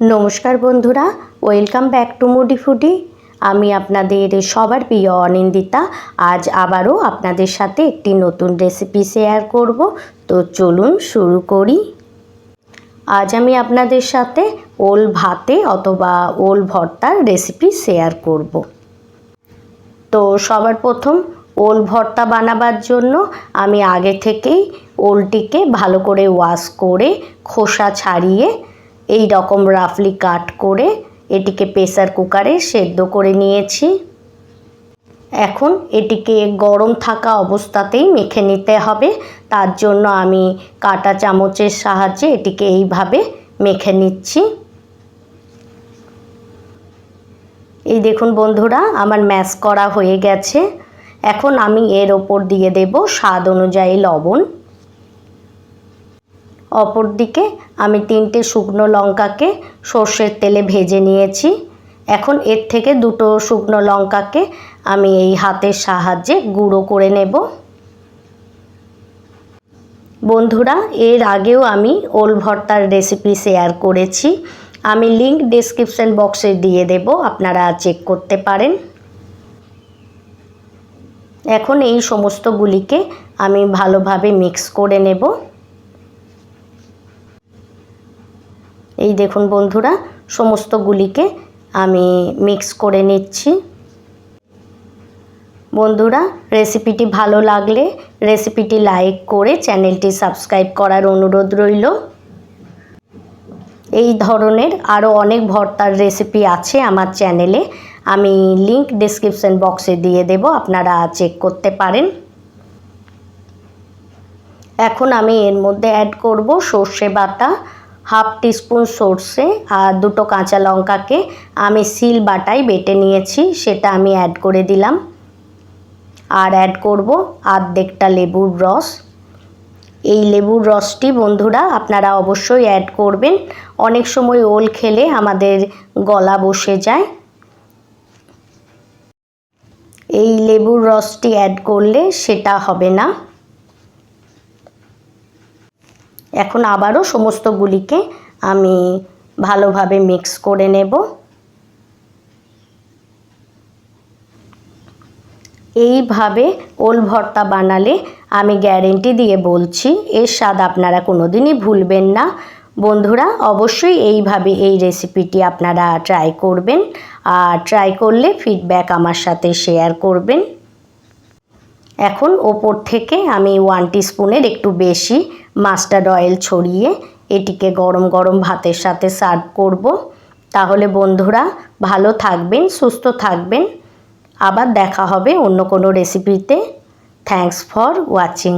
নমস্কার বন্ধুরা, welcome back to Moody Foodie. আমি আপনাদের সবার প্রিয় অনিন্দিতা। আজ আবারও আপনাদের সাথে একটি নতুন রেসিপি শেয়ার করব। তো চলুন শুরু করি। আজ আমি আপনাদের সাথে ওল ভাতে অথবা ওল ভর্তার রেসিপি শেয়ার করব। তো সবার প্রথম ওল ভর্তা বানাবার জন্য আমি আগে থেকেই ওলটিকে ভালো করে ওয়াশ করে খোসা ছাড়িয়ে এই রকম রাফলি কাট করে এটিকে প্রেসার কুকারে সেদ্ধ করে নিয়েছি। এখন এটিকে গরম থাকা অবস্থাতেই মেখে নিতে হবে। তার জন্য আমি কাটা চামচের সাহায্যে এটিকে এইভাবে মেখে নিচ্ছি। এই দেখুন বন্ধুরা, আমার ম্যাশ করা হয়ে গেছে। এখন আমি এর ওপর দিয়ে দেব স্বাদ অনুযায়ী লবণ। অপর দিকে আমি তিনটে শুকনো লঙ্কাকে সর্ষের তেলে ভেজে নিয়েছি। এখন এর থেকে দুটো শুকনো লঙ্কাকে আমি এই হাতের সাহায্যে গুঁড়ো করে নেব। বন্ধুরা, এর আগেও আমি ওল ভর্তার রেসিপি শেয়ার করেছি। আমি লিঙ্ক ডিসক্রিপশান বক্সে দিয়ে দেব, আপনারা চেক করতে পারেন। এখন এই সমস্তগুলিকে আমি ভালোভাবে মিক্স করে নেব। এই দেখুন বন্ধুরা, সমস্তগুলিকে আমি মিক্স করে নিচ্ছি। বন্ধুরা রেসিপিটি ভালো লাগলে রেসিপিটি লাইক করে চ্যানেলটি সাবস্ক্রাইব করার অনুরোধ রইল। এই ধরনের আরও অনেক ভর্তার রেসিপি আছে আমার চ্যানেলে আমি লিংক ডিসক্রিপশন বক্সে দিয়ে দেব, আপনারা চেক করতে পারেন। এখন আমি এর মধ্যে অ্যাড করব সর্ষে বাটা হাফ টিস্পুন সর্ষে আর দুটো কাঁচা লঙ্কাকে আমি সিল বাটাই বেটে নিয়েছি, সেটা আমি অ্যাড করে দিলাম। আর অ্যাড করব আর্ধেকটা লেবুর রস। এই লেবুর রসটি বন্ধুরা আপনারা অবশ্যই অ্যাড করবেন। অনেক সময় ওল খেলে আমাদের গলা বসে যায়। এই লেবুর রসটি অ্যাড করলে সেটা হবে না। এখন আবারও সমস্তগুলিকে আমি ভালোভাবে মিক্স করে নেব। এইভাবে ওল ভর্তা বানালে আমি গ্যারেন্টি দিয়ে বলছি, এর স্বাদ আপনারা কোনো দিনই ভুলবেন না। বন্ধুরা, অবশ্যই এইভাবে এই রেসিপিটি আপনারা ট্রাই করবেন। আর ট্রাই করলে ফিডব্যাক আমার সাথে শেয়ার করবেন। এখন ওপর থেকে আমি ওয়ান স্পুনের একটু বেশি মাস্টার্ড অয়েল ছড়িয়ে এটিকে গরম গরম ভাতের সাথে সার্ভ করব। তাহলে বন্ধুরা ভালো থাকবেন, সুস্থ থাকবেন। আবার দেখা হবে অন্য কোনো রেসিপিতে থ্যাংকস ফর ওয়াচিং